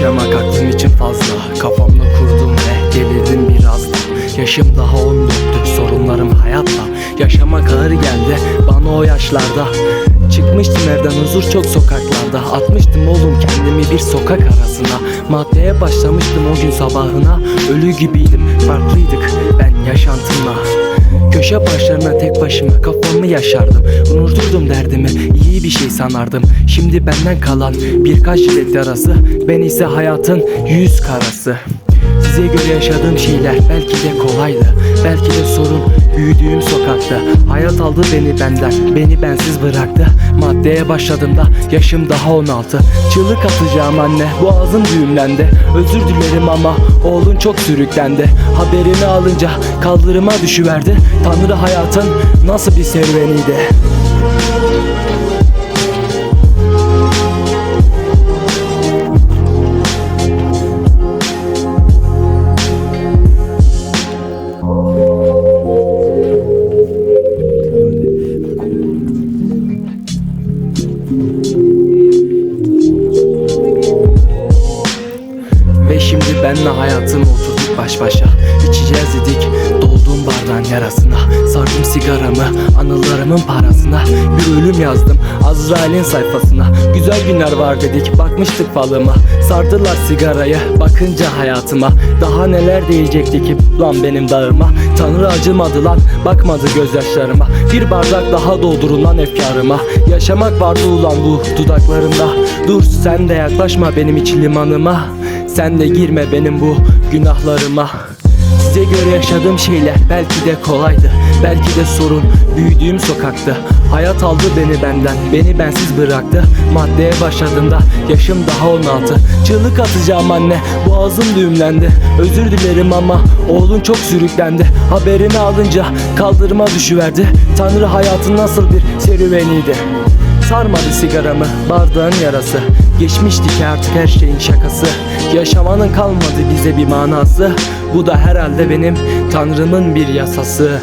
Yaşamak aklım için fazla. Kafamda kurdum ve delirdim biraz da Yaşım daha on dörtlü sorunlarım hayatla Yaşamak ağır geldi bana o yaşlarda. Çıkmıştım evden huzur çok sokaklarda. Atmıştım oğlum kendimi bir sokak arasına. Maddeye başlamıştım o gün sabahına. Ölü gibiydim farklıydık ben yaşantımla. Köşe başlarına tek başıma kafamı yaşardım. Unuturdum derdimi iyi bir şey sanardım. Şimdi benden kalan birkaç jilet yarası Ben ise hayatın yüz karası Size göre yaşadığım şeyler belki de kolaydı Belki de sorun büyüdüğüm sokakta. Hayat aldı beni benden Beni bensiz bıraktı. Maddeye başladığımda yaşım daha 16 Çığlık atacağım anne boğazım düğümlendi. Özür dilerim ama oğlun çok sürüklendi. Haberini alınca kaldırıma düşüverdi. Tanrı hayatın nasıl bir serüveniydi Ve şimdi benle hayatım oturduk baş başa. İçeceğiz dedik dolduğum bardağın yarasına. Sardım sigaramı anılarımın parasına. Bir ölüm yazdım Azrail'in sayfasına. Güzel günler var dedik bakmıştık falıma. Sardılar sigarayı bakınca hayatıma. Daha neler diyecekti ki lan benim dağıma? Tanrı acımadı lan bakmadı gözyaşlarıma. Bir bardak daha doldurun lan efkarıma. Yaşamak vardı ulan bu dudaklarında. Dur sen de yaklaşma benim için limanıma Sen de girme benim bu günahlarıma. Size göre yaşadığım şeyler belki de kolaydı. Belki de sorun büyüdüğüm sokaktı. Hayat aldı beni benden Beni bensiz bıraktı. Maddeye başladığımda yaşım daha 16 Çığlık atacağım anne Boğazım düğümlendi. Özür dilerim ama oğlun çok sürüklendi. Haberini alınca kaldırıma düşüverdi. Tanrı hayatın nasıl bir serüveniydi Sarmadı sigaramı bardağın yarası. Geçmişti ki artık her şeyin şakası. Yaşamanın kalmadı bize bir manası. Bu da herhalde benim tanrımın bir yasası